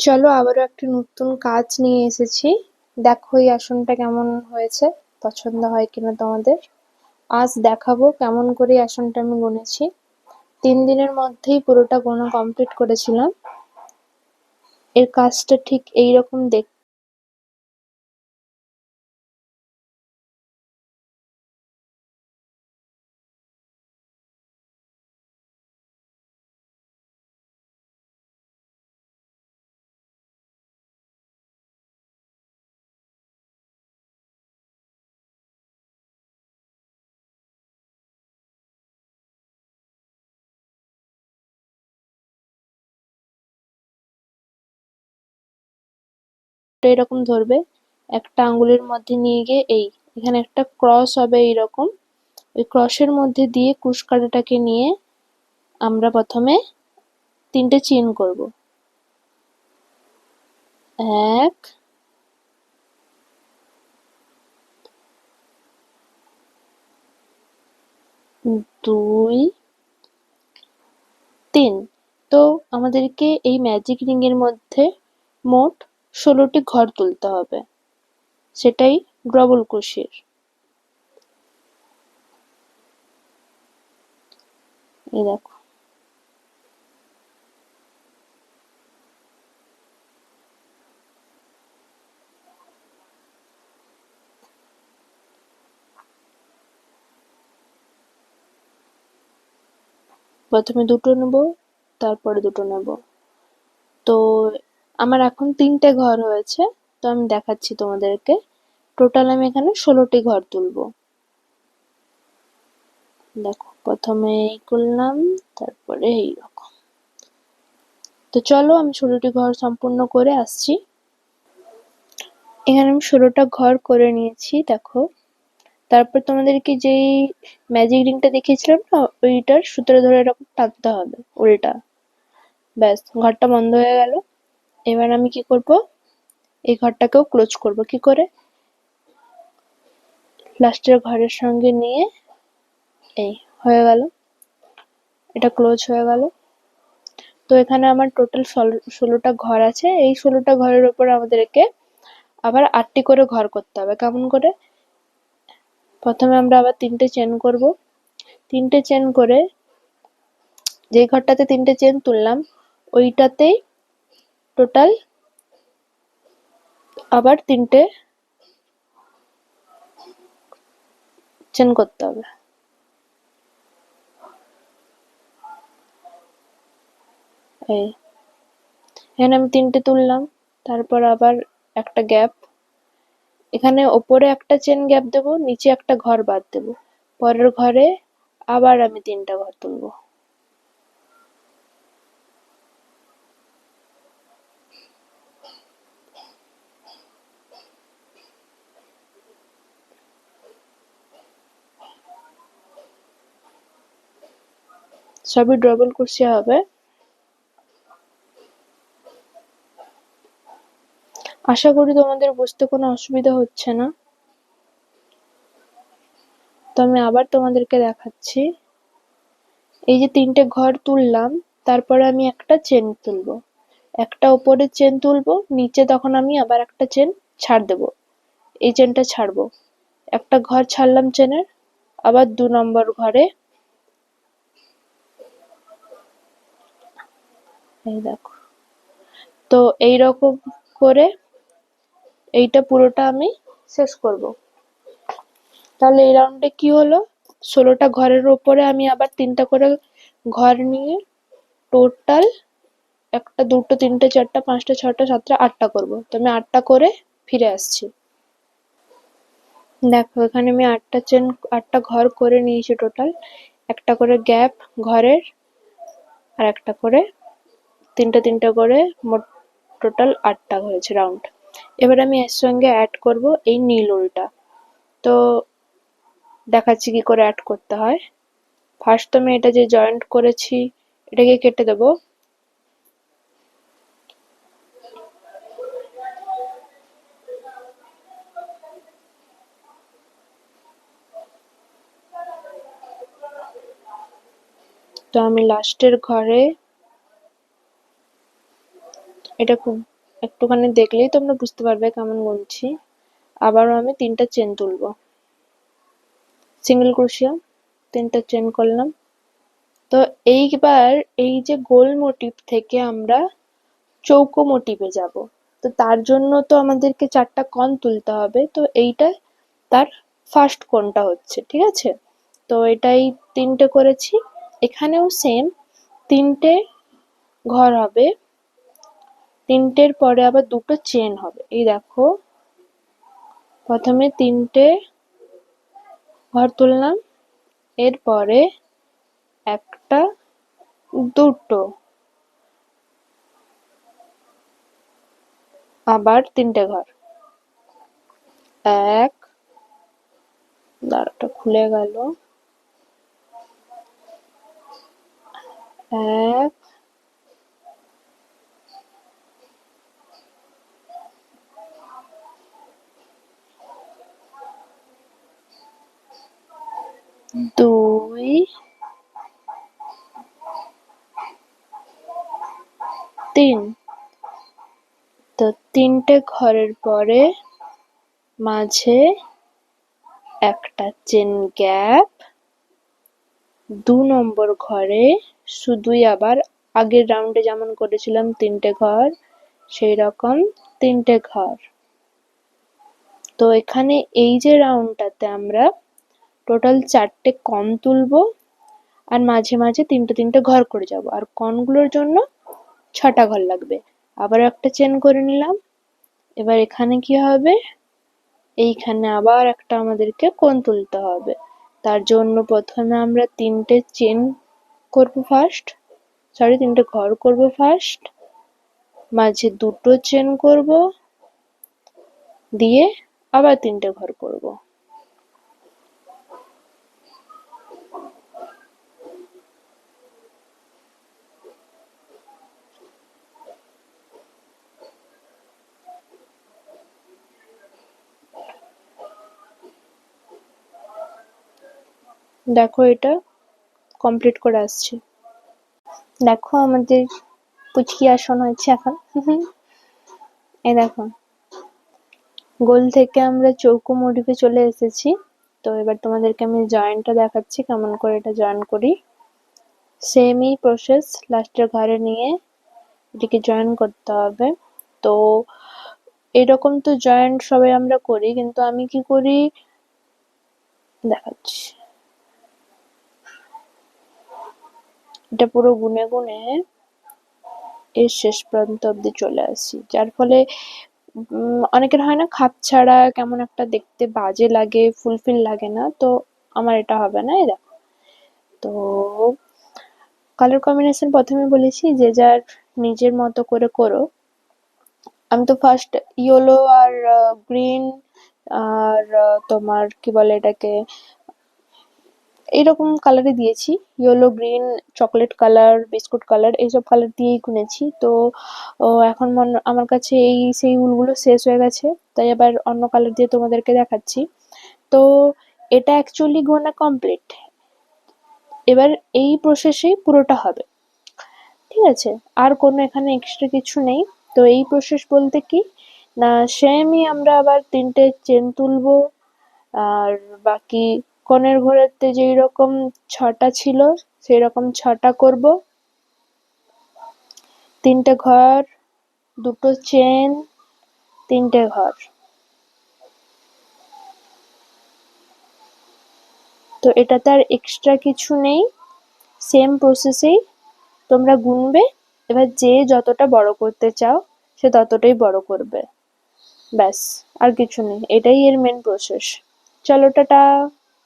চলো আবারও একটা নতুন কাজ নিয়ে এসেছি। দেখো এই আসনটা কেমন হয়েছে, পছন্দ হয় কিনা তোমাদের? আজ দেখাবো কেমন করে আসনটা আমি গুনেছি। তিন দিনের মধ্যেই পুরোটা গোনা কমপ্লিট করেছিলাম। এর কাজটা ঠিক এইরকম দেখ এরকম ধরবে, একটা আঙ্গুলের মধ্যে নিয়ে গিয়ে এই, এখানে একটা ক্রস হবে এইরকম। ওই ক্রসের মধ্যে দিয়ে কুশকাটাটাকে নিয়ে আমরা প্রথমে তিনটে চেন করব। এক, দুই, তিন। তো আমাদেরকে এই ম্যাজিক রিং এর মধ্যে মোট ষোলোটি ঘর তুলতে হবে। সেটাই ডবল কুশির। দেখো। প্রথমে দুটো নেব, তারপরে দুটো নেব। তো আমার এখন তিনটে ঘর হয়েছে, তো আমি দেখাচ্ছি তোমাদেরকে। টোটাল আমি এখানে ষোলোটি ঘর তুলব। দেখো, প্রথমে এই করলাম, তারপরে এইরকম তো চলো, আমি ষোলোটি ঘর সম্পূর্ণ করে আসছি। এখানে আমি ষোলোটা ঘর করে নিয়েছি, দেখো। তারপর তোমাদেরকে যেই ম্যাজিক রিংটা দেখিয়েছিলাম না, ওইটার সুতোটা ধরে এরকম টানতে হবে, উল্টা। ব্যাস, ঘরটা বন্ধ হয়ে গেল। এবার আমি কি করব? এই ঘরটাকেও ক্লোজ করব। কি করে? লাস্টের ঘরের সঙ্গে নিয়ে এই হয়ে গেল। এটা ক্লোজ হয়ে গেল। তো এখানে আমার টোটাল ষোলোটা ঘর আছে। এই ষোলোটা ঘরের ওপর আমাদেরকে আবার আটটি করে ঘর করতে হবে। কেমন করে? প্রথমে আমরা আবার তিনটে চেন করব। তিনটে চেন করে যে ঘরটাতে তিনটে চেন তুললাম, ওইটাতেই টোটাল আবার তিনটে চেন করতে হবে। এই, এখানে আমি তিনটে তুললাম, তারপর আবার একটা গ্যাপ। এখানে ওপরে একটা চেন গ্যাপ দেবো, নিচে একটা ঘর বাদ দেবো। পরের ঘরে আবার আমি তিনটা ঘর তুলবো। সবই ডবল কুর্সি হবে। আশা করি তোমাদের বুঝতে কোনো অসুবিধা হচ্ছে না। তো আমি আবার তোমাদেরকে দেখাচ্ছি। এই যে তিনটে ঘর তুললাম, তারপরে আমি একটা চেন তুলবো। একটা ওপরের চেন তুলবো, নিচে তখন আমি আবার একটা চেন ছাড় দেব। এই চেনটা ছাড়বো। একটা ঘর ছাড়লাম চেনের আবার দু নম্বর ঘরে এই দেখো। তো এইরকম করে এইটা পুরোটা আমি শেষ করব। তাহলে এই রাউন্ডে কি হলো? ষোলোটা ঘরের ওপরে আমি আবার তিনটা করে ঘর নিয়ে টোটাল একটা দুটো, তিনটে, চারটা, পাঁচটা, ছটা, সাতটা, আটটা করব। তো আমি আটটা করে ফিরে আসছি। দেখো, এখানে আমি আটটা চেন, আটটা ঘর করে নিয়েছি টোটাল একটা করে গ্যাপ ঘরের আর একটা করে তিনটে তিনটে করে মোট টোটাল আটটা হয়েছে রাউন্ড এবার আমি এর সঙ্গে অ্যাড করব এই নীল উলটা। তো দেখাচ্ছি কি করে অ্যাড করতে হয়। ফার্স্ট আমি এটা যে জয়েন্ট করেছি, এটাকে কেটে দেব। তো আমি লাস্টের ঘরে এটা খুব একটুখানি দেখলেই তোমরা বুঝতে পারবে কেমন গুনছি। আবারও আমি তিনটা চেন তুলবো। সিঙ্গেল ক্রোশিয়া তিনটা চেন করলাম। তো এইবার এই যে গোল মোটিভ থেকে আমরা চৌকো মোটিভে যাব। তো তার জন্য তো আমাদেরকে চারটা কন তুলতে হবে। তো এইটা তার ফার্স্ট কোণটা হচ্ছে, ঠিক আছে? তো এটাই তিনটে করেছি। এখানেও সেম তিনটে ঘর হবে। তিনটের পরে আবার দুটো চেন হবে। এই দেখো, প্রথমে তিনটে ঘর তুললাম, এরপরে একটা, দুটো, আবার তিনটে ঘর। এক, দাঁড়াটা খুলে গেল। এক দুই, তিন। তো তিনটে ঘরের পরে মাঝে একটা চেন গ্যাপ। দু নম্বর ঘরে শুধুই আবার আগের রাউন্ডে যেমন করেছিলাম তিনটে ঘর, সেই রকম তিনটে ঘর। তো এখানে এই যে রাউন্ডটাতে আমরা টোটাল চারটে কণ তুলবো আর মাঝে মাঝে তিনটে তিনটে ঘর করে যাব। আর কণগুলোর জন্য ছটা ঘর লাগবে। আবার একটা চেন করে নিলাম। এবার এখানে কি হবে? এইখানে আবার একটা আমাদেরকে কোণ তুলতে হবে। তার জন্য প্রথমে আমরা তিনটে চেন করব ফার্স্ট সরি তিনটে ঘর করব ফার্স্ট মাঝে দুটো চেন করব। দিয়ে আবার তিনটে ঘর করব। দেখো এটা কমপ্লিট করে আসছি। দেখো আমাদের পুচকি আসন হয়েছে এখন। এ দেখো, গোল থেকে আমরা চৌকো মোটিভে চলে এসেছি। তো এবার তোমাদেরকে আমি জয়েন্টটা দেখাচ্ছি, কেমন করে এটা জয়েন করি। সেমই প্রসেস লাস্টের ঘরে নিয়ে এটিকে জয়েন করতে হবে। তো এরকম তো জয়েন্ট সবাই আমরা করি, কিন্তু আমি কি করি? দেখাচ্ছি। এটা পুরো গুনে গুনে এর শেষ প্রান্ত অব্দি চলে আসি যার ফলে অনেকের হয় না খাপ ছাড়া কেমন একটা দেখতে বাজে লাগে ফুলফিল লাগে না, তো আমার এটা হবে না, এই দেখো। তো কালার কম্বিনেশন প্রথমে বলেছি, যে যার নিজের মতো করে করো। আমি তো ফার্স্ট ইয়েলো আর গ্রিন আর তোমার কি বলে এটাকে এইরকম কালারে দিয়েছি। Yellow green chocolate colour biscuit colour এইসব কালার দিয়েই কিনেছি। তো, ও, এখন মন, আমার কাছে এই, সেই উলগুলো শেষ হয়ে গেছে। তাই আবার অন্য কালার দিয়ে তোমাদেরকে দেখাচ্ছি। তো, এটা অ্যাকচুয়ালি গোনা কমপ্লিট এবার এই প্রসেসেই পুরোটা হবে। ঠিক আছে? আর কোনো এখানে এক্সট্রা কিছু নেই। তো এই প্রসেস বলতে কি? না সেমই আমরা আবার তিনটে চেন তুলবো। আর বাকি কনের ঘরেতে যেই রকম ছটা ছিল, সেই রকম ছটা করব। তিনটে ঘর, দুটো চেন, তিনটে ঘর। তো এটাতে আর এক্সট্রা কিছু নেই সেম প্রসেসেই তোমরা গুনবে, এবার যে যতটা বড় করতে চাও, সে ততটাই বড় করবে। ব্যাস, আর কিছু নেই, এটাই এর মেন প্রসেস চলো, টাটা!